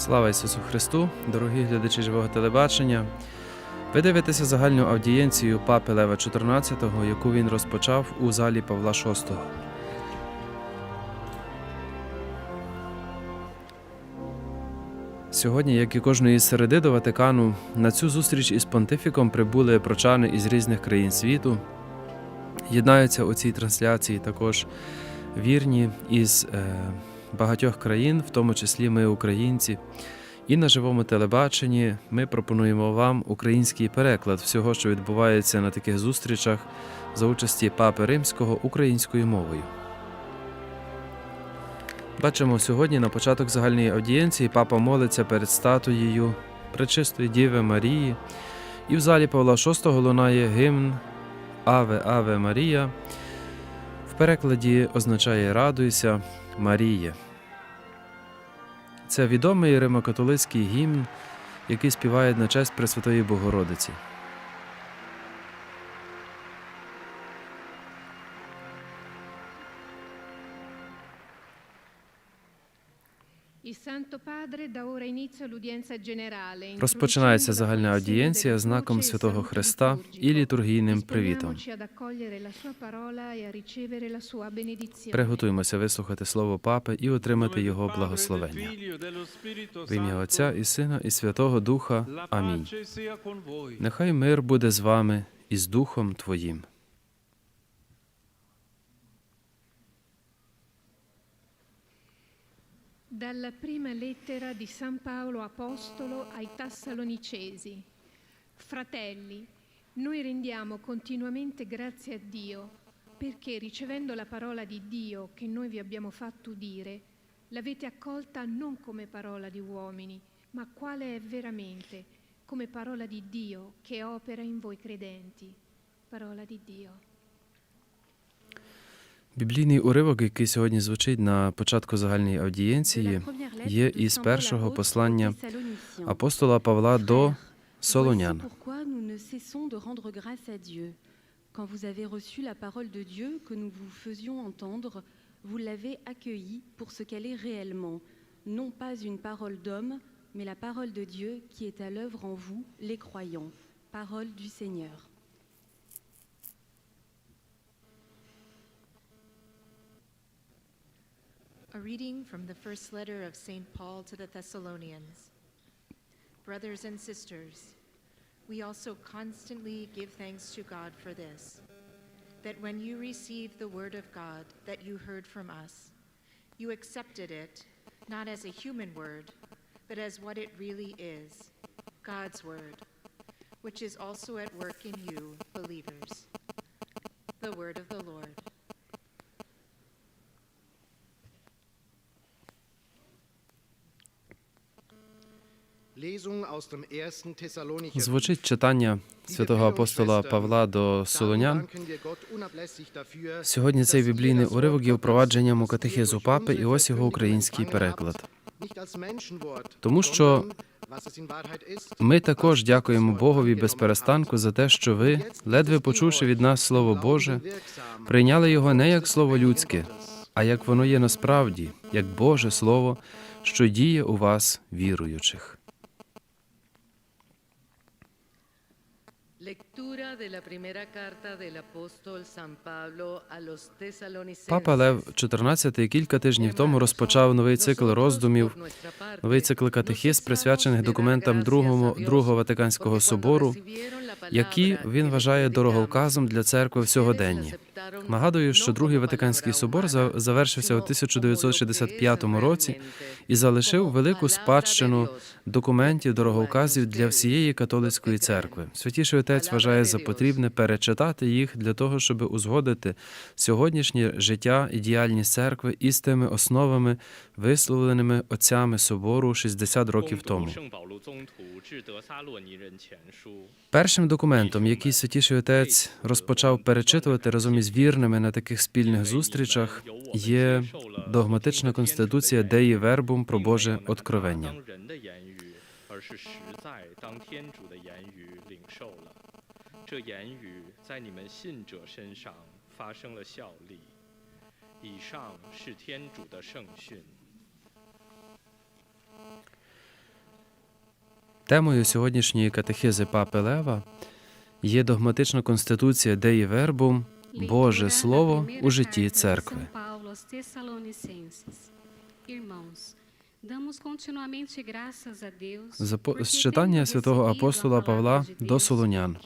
Слава Ісусу Христу, дорогі глядачі живого телебачення. Ви дивитеся загальну аудієнцію папи Лева XIV, яку він розпочав у залі Павла VI. Сьогодні, як і кожної середи до Ватикану, на цю зустріч із понтифіком прибули прочани із різних країн світу. Єднаються у цій трансляції також вірні із е, багатьох країн, в тому числі ми, українці. І на живому телебаченні ми пропонуємо вам український переклад всього, що відбувається на таких зустрічах за участі Папи Римського українською мовою. Бачимо сьогодні на початок загальної аудієнції папа молиться перед статуєю Пречистої Діви Марії, і в залі Павла VI лунає гімн Аве Аве Марія. В перекладі означає Радуйся Маріє. Це відомий римокатолицький гімн, який співають на честь Пресвятої Богородиці. Розпочинається загальна аудієнція знаком e Святого Христа і літургійним привітом. E. Приготуємося вислухати слово Папи і отримати його благословення. В ім'я Отця і Сина, і Святого Духа. Амінь. Нехай мир буде з вами і з Духом Твоїм. Dalla prima lettera di San Paolo Apostolo ai Tassalonicesi. Fratelli, noi rendiamo continuamente grazie a Dio perché ricevendo la parola di Dio che noi vi abbiamo fatto udire, l'avete accolta non come parola di uomini, ma quale è veramente, come parola di Dio che opera in voi credenti. Parola di Dio. Біблійний уривок, який сьогодні звучить на початку загальної аудієнції, є із першого послання апостола Павла до Солонян. Voici pourquoi nous ne cessons de rendre grâce à Dieu. Quand vous avez reçu la parole de Dieu que nous vous faisions entendre, vous l'avez accueillie pour ce qu'elle est réellement, non pas une parole d'homme, mais la parole de Dieu qui est à l'œuvre en vous, les croyants. Parole du Seigneur. A reading from the first letter of St. Paul to the Thessalonians. Brothers and sisters, we also constantly give thanks to God for this that when you received the word of God that you heard from us, you accepted it not as a human word, but as what it really is God's word, which is also at work in you, believers. The word of the Звучить читання святого апостола Павла до Солонян. Сьогодні цей біблійний уривок є впровадженням у катехизу папи, і ось його український переклад. Тому що Ми також дякуємо Богові без перестанку за те, що ви, ледве почувши від нас Слово Боже, прийняли його не як слово людське, а як воно є насправді, як Боже Слово, що діє у вас, віруючих. les Папа Лев XIV кілька тижнів тому розпочав новий цикл роздумів, новий цикл катехіз, присвячених документам Другого, Другого Ватиканського собору, які він вважає дороговказом для церкви в сьогоденні. Нагадую, що Другий Ватиканський собор завершився у 1965 році і залишив велику спадщину документів дороговказів для всієї католицької церкви. Святіший отець вважає за потрібне перечитати їх для того, щоб узгодити сьогоднішнє життя і діяльність церкви із тими основами, висловленими отцями собору 60 років тому. 圣保禄宗徒致德撒洛尼人前书。 Першим документом, який святіший отець розпочав перечитувати разом із вірними на таких спільних зустрічах, є догматична конституція Деї Вербум про Боже откровення. 当人的言语，而是实在当天主的言语领受了。 这言语在你们信者身上发生了效力。以上是天主的圣训。 Темою сьогоднішньої катехизи Папи Лева є догматична конституція Деї Вербум Боже Слово у житті церкви. З читання святого апостола Павла до Солонян.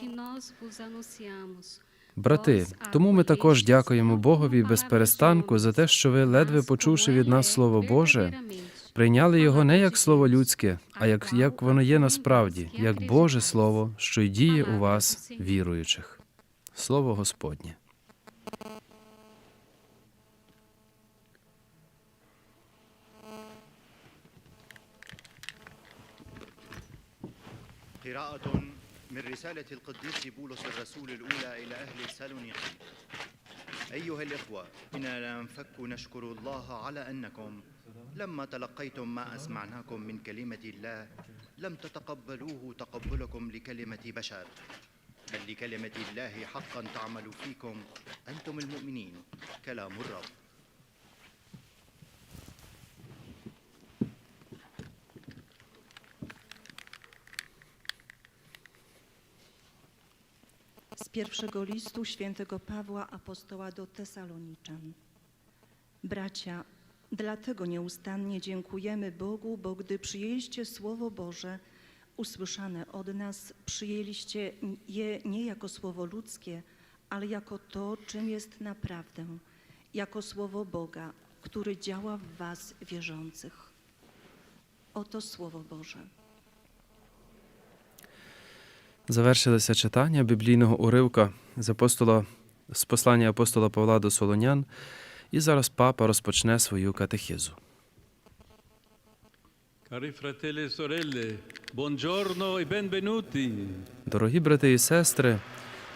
Брати, тому ми також дякуємо Богові без перестанку за те, що ви, ледве почувши від нас Слово Боже, прийняли його не як слово людське, а як, як воно є насправді, як Боже Слово, що й діє у вас, віруючих. Слово Господнє. قراءة من رسالة القديس بولس الرسول الأولى إلى أهل سالونيقي. أيها الإخوة إننا لا ننفك نشكر الله على أنكم لما تلقيتم ما أسمعناكم من كلمة الله لم تتقبلوه تقبلكم لكلمة بشر بل لكلمة الله حقا تعمل فيكم أنتم المؤمنين كلام الرب. Pierwszego listu świętego Pawła apostoła do Tesaloniczan. Bracia, dlatego nieustannie dziękujemy Bogu, bo gdy przyjęliście Słowo Boże, usłyszane od nas, przyjęliście je nie jako słowo ludzkie, ale jako to, czym jest naprawdę, jako Słowo Boga, który działa w was wierzących. Oto Słowo Boże. Завершилося читання біблійного уривка з апостола з послання апостола Павла до Солонян, і зараз папа розпочне свою катехізу. Fratelli e sorelle, buongiorno e benvenuti. Дорогі брати і сестри,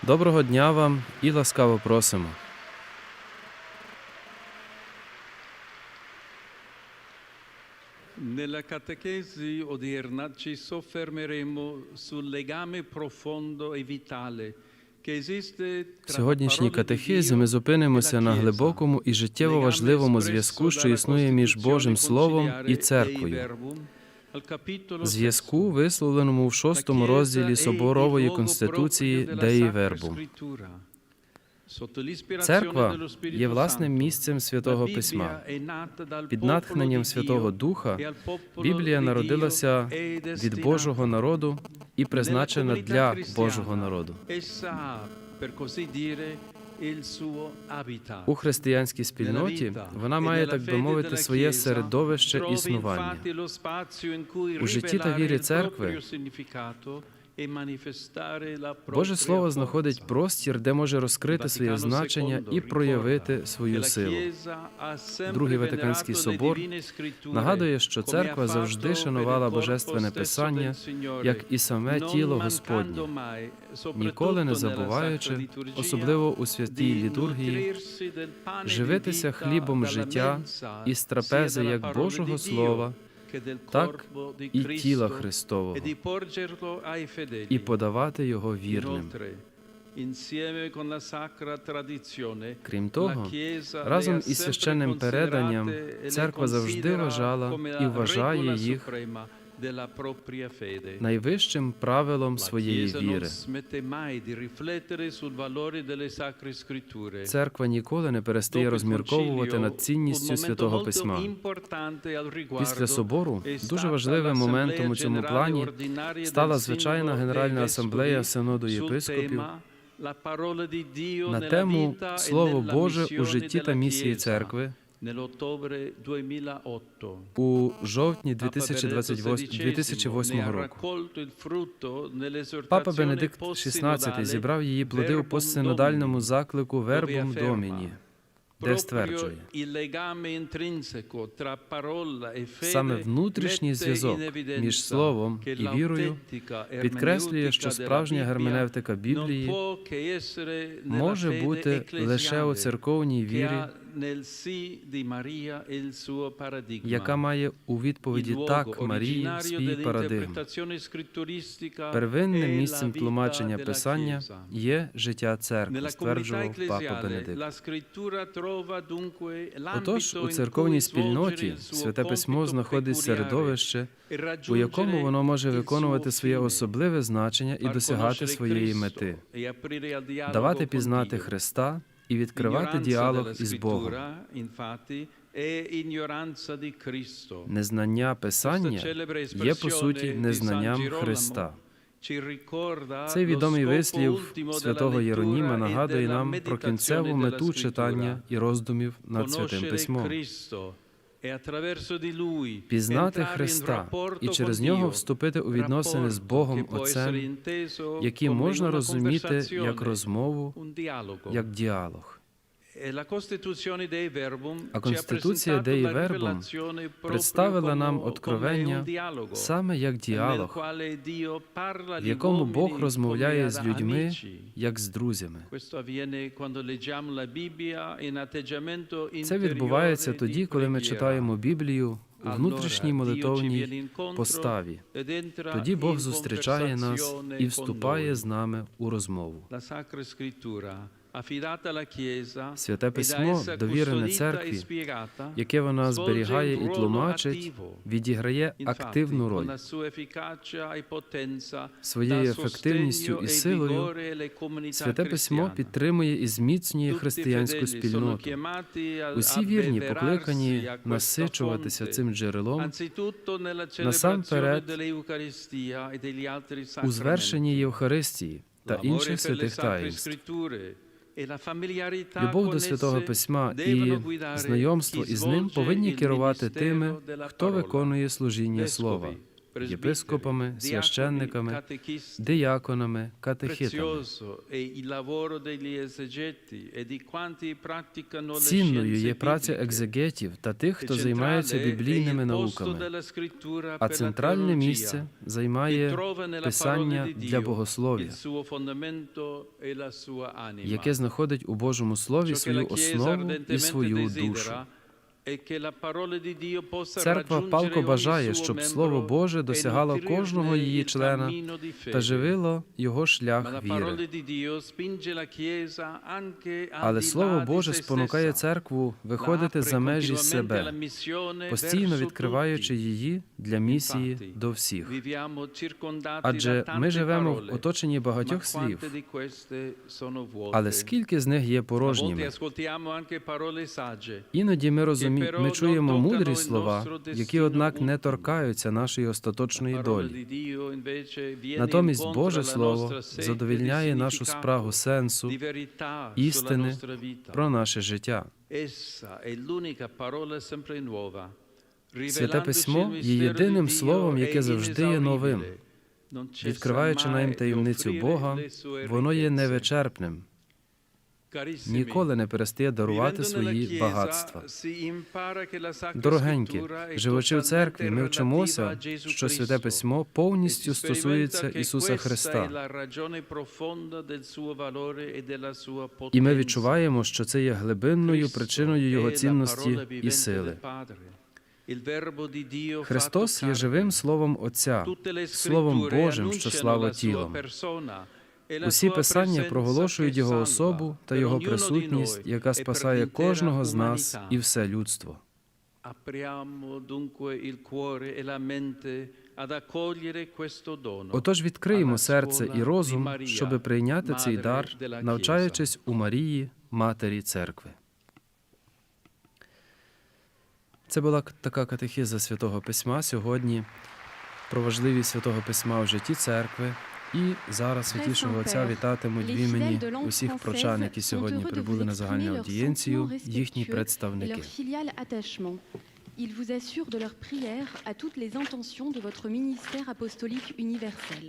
доброго дня вам і ласкаво просимо. Nella catechesi odierna ci soffermeremo sul legame profondo e vitale В сьогоднішній Dio ми e зупинимося на глибокому і життєво важливому зв'язку, що існує між Божим Словом і церквою. Зв'язку, висловленому в шостому розділі Соборової конституції Деї Вербум. Церква є власним місцем святого письма. Під натхненням Святого Духа Біблія народилася від Божого народу і призначена для Божого народу. У християнській спільноті вона має, так би мовити, своє середовище існування. У житті та вірі церкви Боже Слово знаходить простір, де може розкрити своє значення і проявити свою силу. Другий Ватиканський собор Нагадує, що церква завжди шанувала божественне писання, як і саме тіло Господнє, ніколи не забуваючи, особливо у святій літургії, живитися хлібом життя із трапези як Божого Слова, так і тіла Христового, і подавати його вірним. Крім того, разом із священним переданням церква завжди вважала і вважає їх найвищим правилом своєї віри. Церква ніколи не перестає розмірковувати над цінністю святого письма. Після собору дуже важливим моментом у цьому плані стала звичайна Генеральна асамблея синоду єпископів на тему Слово Боже у житті та місії церкви у жовтні 2028 2008 року. Папа Бенедикт XVI зібрав її плоди у постсинодальному заклику Вербум Доміні, де стверджує, саме внутрішній зв'язок між словом і вірою підкреслює, що справжня герменевтика Біблії може бути лише у церковній вірі яка має у відповіді так Марії свій парадигм. Первинним місцем тлумачення Писання є життя церкви, стверджував папа Бенедикт. Отож, у церковній спільноті святе письмо знаходить середовище, e у якому воно може виконувати своє особливе значення і досягати своєї мети, e давати пізнати. Христа і відкривати діалог із Богом. Незнання Писання є по суті незнанням Христа. Цей відомий вислів святого Єроніма нагадує нам про кінцеву мету читання і роздумів над святим письмом. Пізнати Христа і через нього вступити у відносини з Богом Отцем, які можна розуміти як розмову, як діалог. А Конституція Деї Вербум представила нам откровення саме як діалог, в якому Бог розмовляє з людьми, як з друзями. Це відбувається тоді, коли ми читаємо Біблію у внутрішній молитовній поставі. Тоді Бог зустрічає нас і вступає з нами у розмову. Святе письмо, довірене церкві, яке вона зберігає і тлумачить, відіграє активну роль своєю ефективністю і силою. Святе письмо підтримує і зміцнює християнську спільноту. Усі вірні покликані насичуватися цим джерелом насамперед у звершенні Євхаристії та інших святих таїнств. Любов до святого письма і знайомство із ним повинні керувати тими, хто виконує служіння слова єпископами, священниками, дияконами, катехитами. Цінною є праця екзегетів та тих, хто займається біблійними науками. А центральне місце займає писання для богослов'я, яке знаходить у Божому слові свою основу і свою душу. Церква палко бажає, щоб Слово Боже досягало кожного її члена та живило його шлях віри. Але Слово Боже спонукає церкву виходити за межі себе, постійно відкриваючи її для місії до всіх. Адже ми живемо в оточенні багатьох слів, але скільки з них є порожніми? Іноді ми розуміємо, ми чуємо мудрі слова, які, однак, не торкаються нашої остаточної долі. Натомість Боже Слово задовільняє нашу спрагу сенсу, істини про наше життя. Святе письмо є єдиним словом, яке завжди є новим. Відкриваючи нам таємницю Бога, воно є невичерпним. Ніколи не перестає дарувати свої багатства. Дорогенькі, живучи в церкві, ми вчимося, що святе письмо повністю стосується Ісуса Христа. І ми відчуваємо, що це є глибинною причиною Його цінності і сили. Христос є живим Словом Отця, Словом Божим, що слава тілом. Усі писання проголошують його особу та його присутність, яка спасає кожного з нас і все людство. Отож відкриємо серце і розум, щоби прийняти цей дар, навчаючись у Марії, Матері Церкви. Це була така катехіза Святого Письма сьогодні про важливість Святого Письма в житті церкви. І зараз святішого Отця вітатимуть в імені усіх прочан, які сьогодні прибули на загальну аудієнцію, їхні представники. Ils vous assurent de leur prière à toutes les intentions de votre ministère apostolique universel.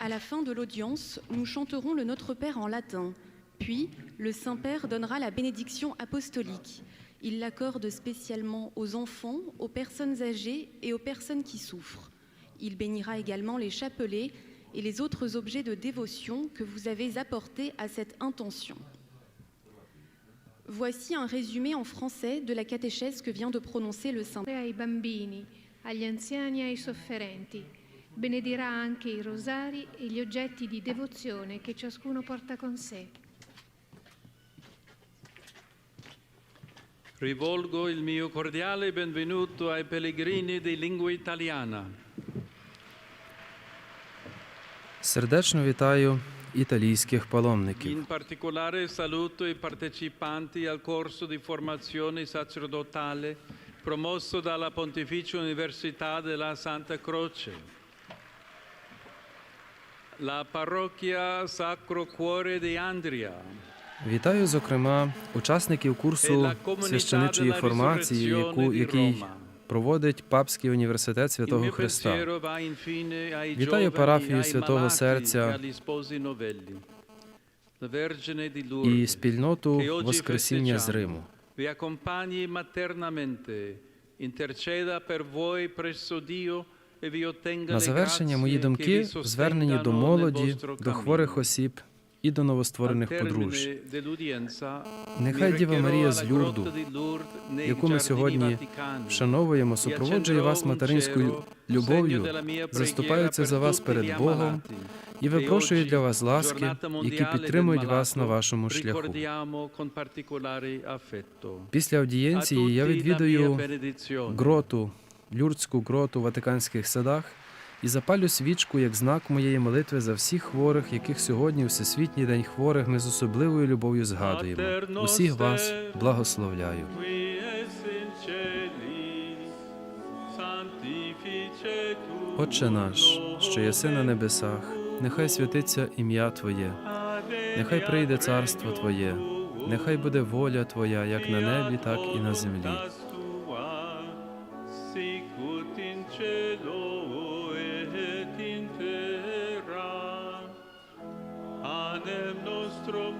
À la fin de l'audience, nous chanterons le Notre Père en latin. Puis, le Saint-Père donnera la bénédiction apostolique. Il l'accorde spécialement aux enfants, aux personnes âgées et aux personnes qui souffrent. Il bénira également les chapelets et les autres objets de dévotion que vous avez apportés à cette intention. Voici un résumé en français de la catéchèse que vient de prononcer le Saint. ai bambini, agli anziani e ai sofferenti. Benedirà anche i rosari e gli oggetti di devozione che ciascuno porta con sé. Rivolgo il mio cordiale benvenuto ai pellegrini di lingua italiana. Сердечно вітаю італійських паломників. In particolare saluto i partecipanti al corso di formazione sacerdotale promosso dalla Pontificia Università della Santa Croce. La parrocchia Sacro Cuore di Andria, Вітаю, зокрема, учасників курсу священичої формації, яку, який проводить Папський університет Святого Христа. Вітаю парафію Святого Серця e і спільноту Воскресіння з Риму. e На завершення мої думки звернені до молоді, до хворих осіб і до новостворених Al подружж. Нехай Діва Марія з Люрду, яку ми сьогодні вшановуємо, супроводжує вас материнською любов'ю, заступаються за вас перед Богом і випрошує для вас ласки, які підтримують вас на вашому шляху. Після аудієнції я відвідую гроту, люрдську гроту в Ватиканських садах і запалю свічку як знак моєї молитви за всіх хворих, яких сьогодні, Всесвітній день хворих, ми з особливою любов'ю згадуємо. Усіх вас благословляю. Отче наш, що єси на небесах, нехай святиться ім'я Твоє, нехай прийде царство Твоє, нехай буде воля Твоя, як на небі, так і на землі.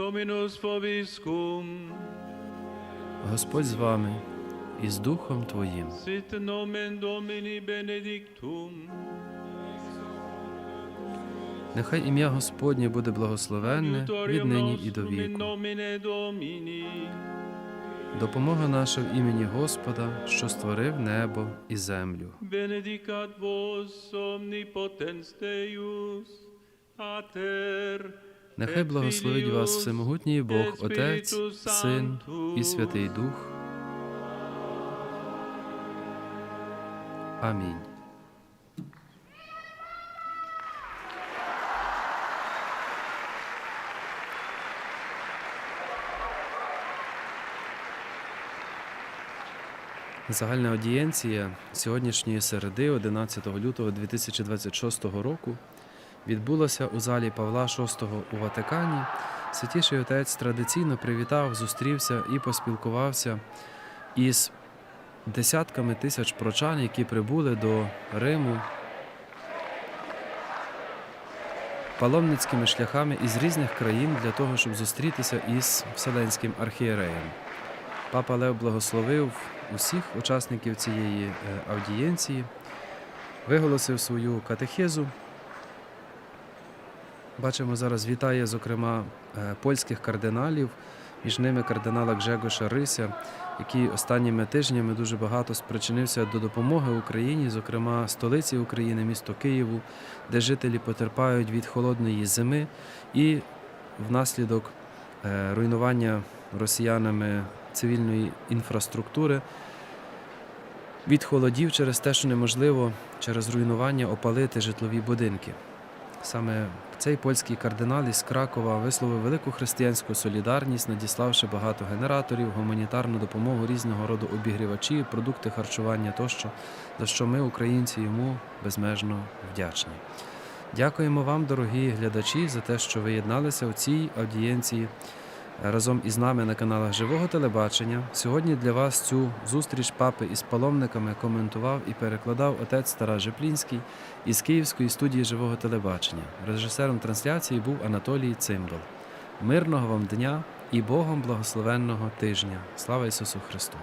Dominus vobiscum, Господь з вами і з Духом Твоїм. sit nomen Domini benedictum, Нехай ім'я Господнє буде благословенне віднині і до віку. Допомога наша в імені Господа, що створив небо і землю. benedicat vos omnipotens Deus, Pater, Нехай благословить вас всемогутній Бог, Отець, Син і Святий Дух. Амінь. Загальна аудієнція сьогоднішньої середи, 11 лютого 2026 року, відбулася у залі Павла VI у Ватикані. Святіший отець традиційно привітав, зустрівся і поспілкувався із десятками тисяч прочан, які прибули до Риму паломницькими шляхами із різних країн для того, щоб зустрітися із Вселенським архієреєм. Папа Лев благословив усіх учасників цієї е, аудієнції, виголосив свою катехезу. Бачимо, зараз вітає, зокрема, е, польських кардиналів, між ними кардинала Гжегоша Рися, який останніми тижнями дуже багато спричинився до допомоги Україні, зокрема столиці України, місто Києву, де жителі потерпають від холодної зими і внаслідок е, руйнування росіянами цивільної інфраструктури. Від холодів через те, що неможливо через руйнування опалити житлові будинки. Саме цей польський кардинал із Кракова висловив велику християнську солідарність, надіславши багато генераторів, гуманітарну допомогу різного роду обігрівачі, продукти харчування тощо, за що ми, українці, йому безмежно вдячні. Дякуємо вам, дорогі глядачі, за те, що ви єдналися у цій аудієнції разом із нами на каналах Живого телебачення. Сьогодні для вас цю зустріч папи із паломниками коментував і перекладав отець Тарас Жеплінський із Київської студії Живого телебачення. Режисером трансляції був Анатолій Цимбал. Мирного вам дня і Богом благословенного тижня. Слава Ісусу Христу!